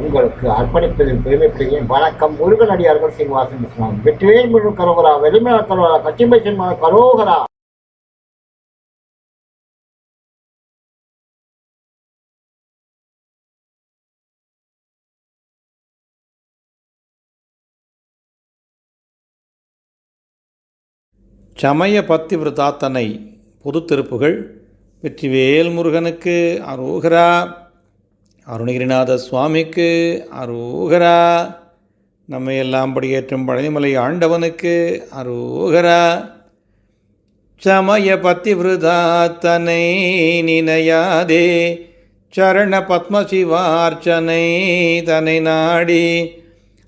உங்களுக்கு அர்ப்பணிப்பதில் பெருமைப்படுகிறேன் வணக்கம். முருகனடியார்கள் சீனிவாசன் இஸ்லாம் வெற்றிவேல் முழு கரோகரா வெளிமல கரோகரா கச்சிம்பை சென்மன கரோகரா. சமய பத்தி விரதாத்தனை பொது திருப்புகள். வெற்றிவேல் முருகனுக்கு அரோகரா. அருணகிரிநாத சுவாமிக்கு அரோகரா. நம்மை எல்லாம் படியேற்றும் பழனிமலை ஆண்டவனுக்கு அரோகரா. சமய பத்தி விரதாத்தனை நினையாதே. சரண பத்மசிவார்ச்சனை தனை நாடி.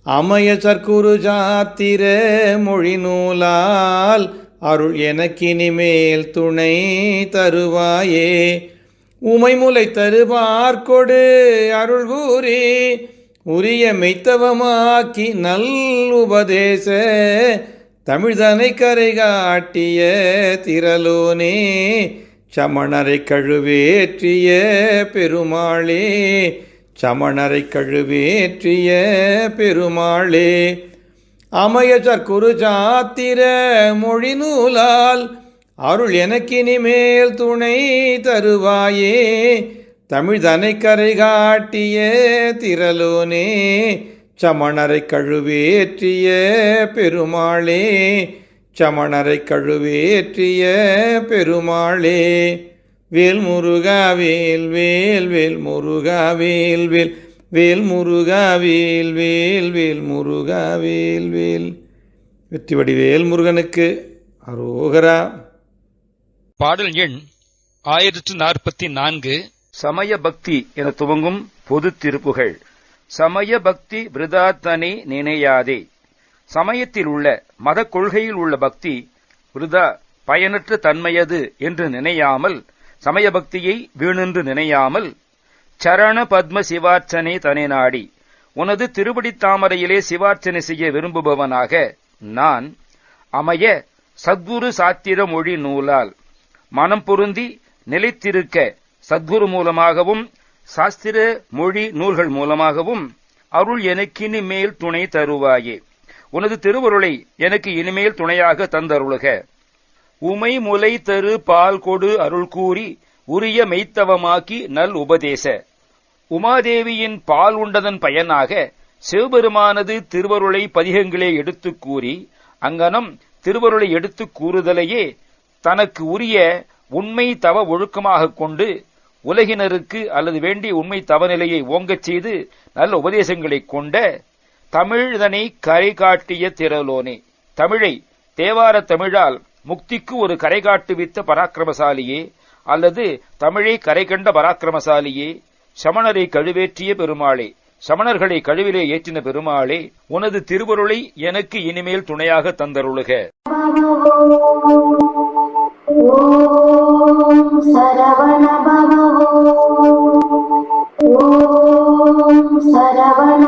அமய சர்க்குரு ஜாத்திர மொழி நூலால் அருள் எனக்கினிமேல் துணை தருவாயே. உமைமுலை தருவார்கொடு அருள் கூறி உரிய மெய்த்தவமாக்கி நல் உபதேச. தமிழ்தனை கரை காட்டிய திரலோனே சமணரை கழுவேற்றிய பெருமாளே. சமணரை கழுவேற்றிய பெருமாளே. அமையச்சர் குரு சாத்திர மொழி நூலால் அருள் எனக்கினிமேல் துணை தருவாயே. தமிழ் தனை கரை காட்டிய திரலோனே சமணரை கழுவேற்றிய பெருமாளே சமணரை கழுவேற்றிய பெருமாளே. வேல் முருகா வேல் வேல் வேல் முருகா வேல் வேல் வேல் முருகா வேல் வேல் வேல் முருகா வேல் வேல். வெற்றிவடி வேல் முருகனுக்கு அரோகரா. பாடல் எண் ஆயிரத்து நாற்பத்தி நான்கு. சமய பக்தி என துவங்கும் பொது திருப்புகள். சமய பக்தி விருதாத்தனை நினையாதே. சமயத்தில் உள்ள மத கொள்கையில் உள்ள பக்தி விருதா பயனற்ற தன்மையது என்று நினையாமல் சமய பக்தியை வீணென்று நினையாமல் சரண பத்ம சிவார்ச்சனை தனி நாடி உனது திருபடி தாமரையிலே சிவார்ச்சனை செய்ய விரும்புபவனாக நான் அமைய சத்குரு சாத்திர மொழி நூலால் மனம் பொருந்தி நிலைத்திருக்க சத்குரு மூலமாகவும் சாஸ்திர மொழி நூல்கள் மூலமாகவும் அருள் எனக்கு இனிமேல் துணை தருவாயே. உனது திருவருளை எனக்கு இனிமேல் துணையாக தந்தருளுக. உமை முலை தரு பால் கொடு அருள் கூறி உரிய மெய்த்தவமாக்கி நல் உபதேச. உமாதேவியின் பால் உண்டதன் பயனாக சிவபெருமானது திருவருளை பதிகங்களே எடுத்துக் கூறி அங்கனம் திருவருளை எடுத்துக் கூறுதலையே தனக்கு உரிய உண்மை தவ ஒழுக்கமாகக் கொண்டு உலகினருக்கு அல்லது வேண்டிய உண்மை தவநிலையை ஓங்கச் செய்து நல்ல உபதேசங்களைக் கொண்ட தமிழ்தனை கரை காட்டிய திரலோனே தமிழை தேவார தமிழால் முக்திக்கு ஒரு கரை காட்டுவித்த பராக்கிரமசாலியே அல்லது தமிழை கரை கண்ட பராக்கிரமசாலியே சமணரை கழுவேற்றிய பெருமாளே சமணர்களை கழுவிலே ஏற்றின பெருமாளே உனது திருவருளை எனக்கு இனிமேல் துணையாக தந்தருளுக. ॐ शरवण भू ओ शरवण